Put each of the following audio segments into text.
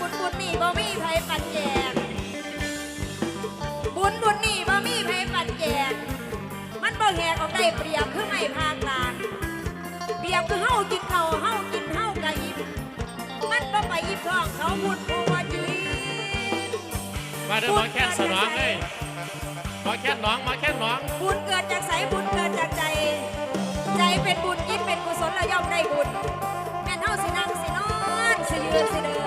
บุญบุญนี่บ่มีไผปันแจงบุญบุญนี่บ่มีไผปันแจงมันบ่แหกออกได้เปรียบคือไม่พากลางเปรียบคือเฮากินเขาเฮากินเฮากะยิบมันบ่ไปยิบท้องเขาบุญผู้ว่าจีมาเดินหมอแค่สนองเลยหมอแค่หน้องมาแค่หน้อง บุญเกิดจากใสบุญเกิดจากใจ ใจเป็นบุญยิ่งเป็นกุศลและย่อมได้บุญแม่นเฮาสินั่งสินอนสิยืนสิเดิน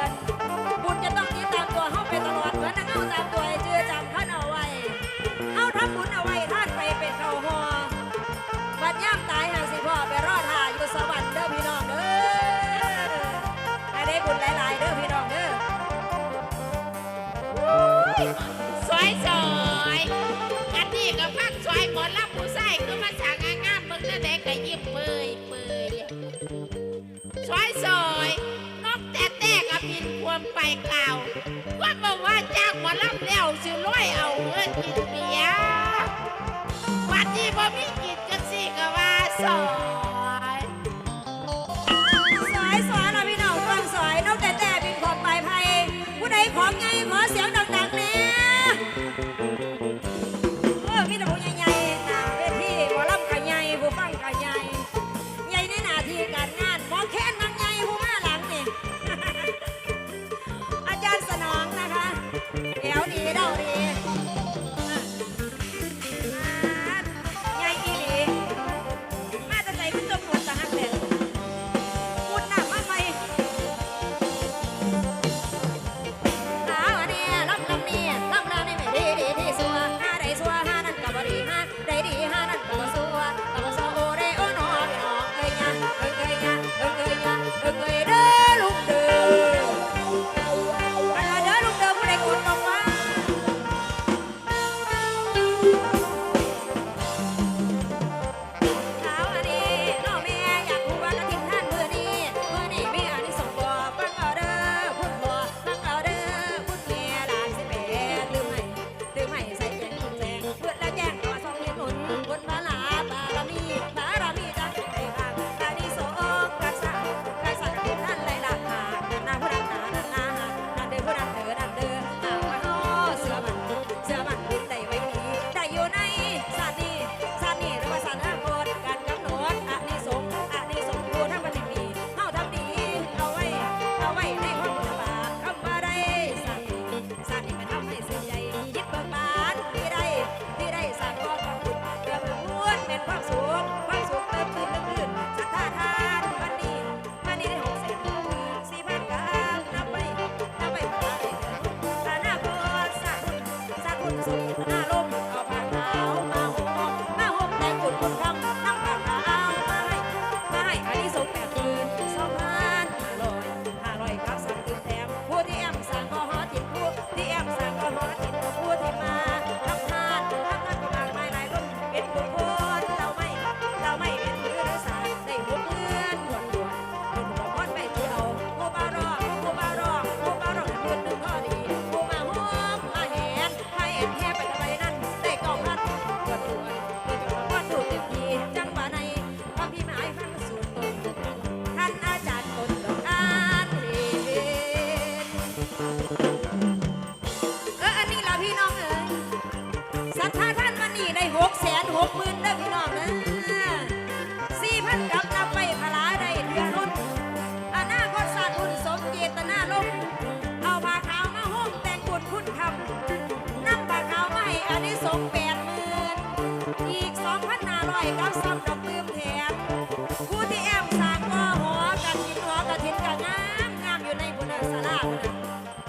เปื่ยเปื่อยสอยสอยนกแต่แต่กับบินควมไปกล่าวว่าบอกว่าจ้างหมอลำแล้วสิร้อยเอาเงินกินเบียร์วันนี้บ่มีกินก็สิกว่าสอย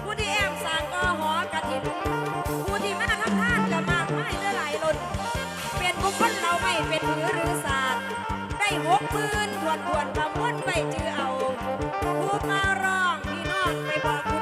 ผู้ที่แอบสางก็หอกระถิ่นผู้ที่มาทำท่านกะมากไม่เลือไหลล้นเป็นบุคคลเราไม่เป็นหือหรือศาสตร์ได้หกปืนทวนทวนประมุ่นไปจือเอา ผู้มาร้องพี่น้องไม่บอก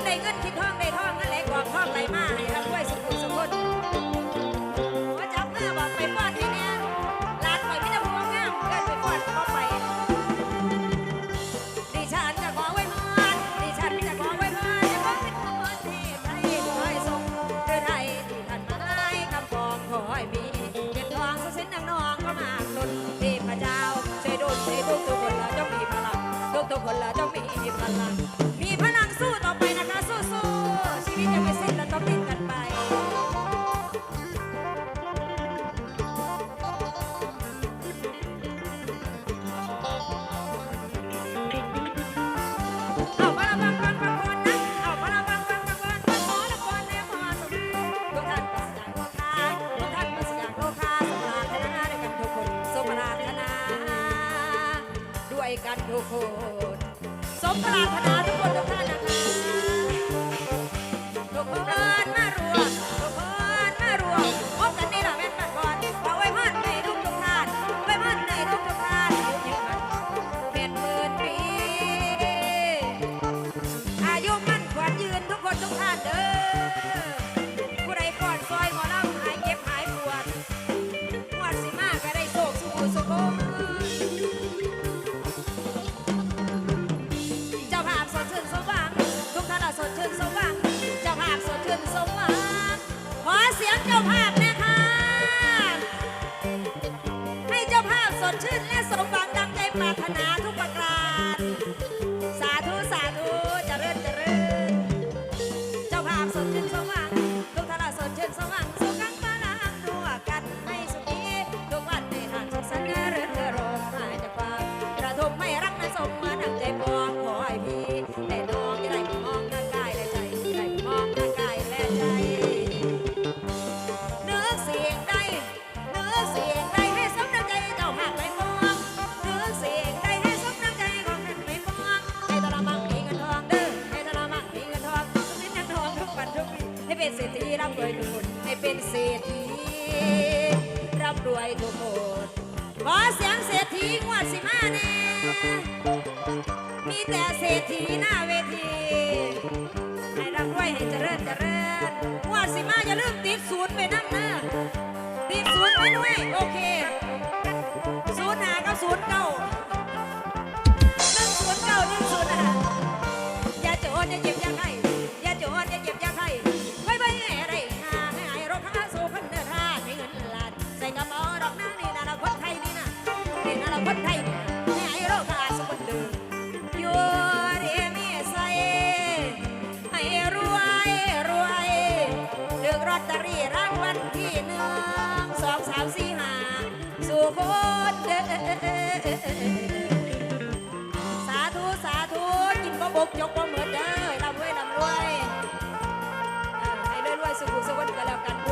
ินได้เงินคิดทองได้ทองเงินหลกว่าทองไหลมาให้รับด้วยสุขุมสุขคนว่าจับมือบอกไปป้อนที่เนี่ยร้านไปไม่ได้พวงงามเกินไปป้อนก็ไป ดิฉันจะขอไว้พรดิฉันจะขอไว้พรจะขอเป็นคนที่ไทยขอให้ทรงเรือไทยที่ท่านมาให้คำปองขอให้มีเงินทองสุขสินดังนองก็มากล้นเทพเจ้าช่วยดลช่วยทุกทุกคนละจงมีพลังทุกทุกคนละจงมีพลังมีพลัง ด้วยกันทุกคน สมปรารถนาทุกคนทุกท่านนะคะทุกคนมารวมทุกคนมารวมพบกันในหลังแม่นปัด วยทุกคนขอเสียงเศรษฐีงวดสิมาแน่มีแต่เศรษฐีหน้าเวที ให้ร่ำรวยให้เจริญเจริญงวดสิมาอย่าลืมติดศูนย์ไปนั่งนะติดศูนย์ไปด้วยโอเค ลอตเตอรี่รางวัลที่หนึ่งสองสามสี่ห้าสู่คนเด้สาธุสาธุกินบ่บกยกบ่เหมือนเด้อลำรวยลำรวยให้รวยรวยสุขุสุขกันแล้วกัน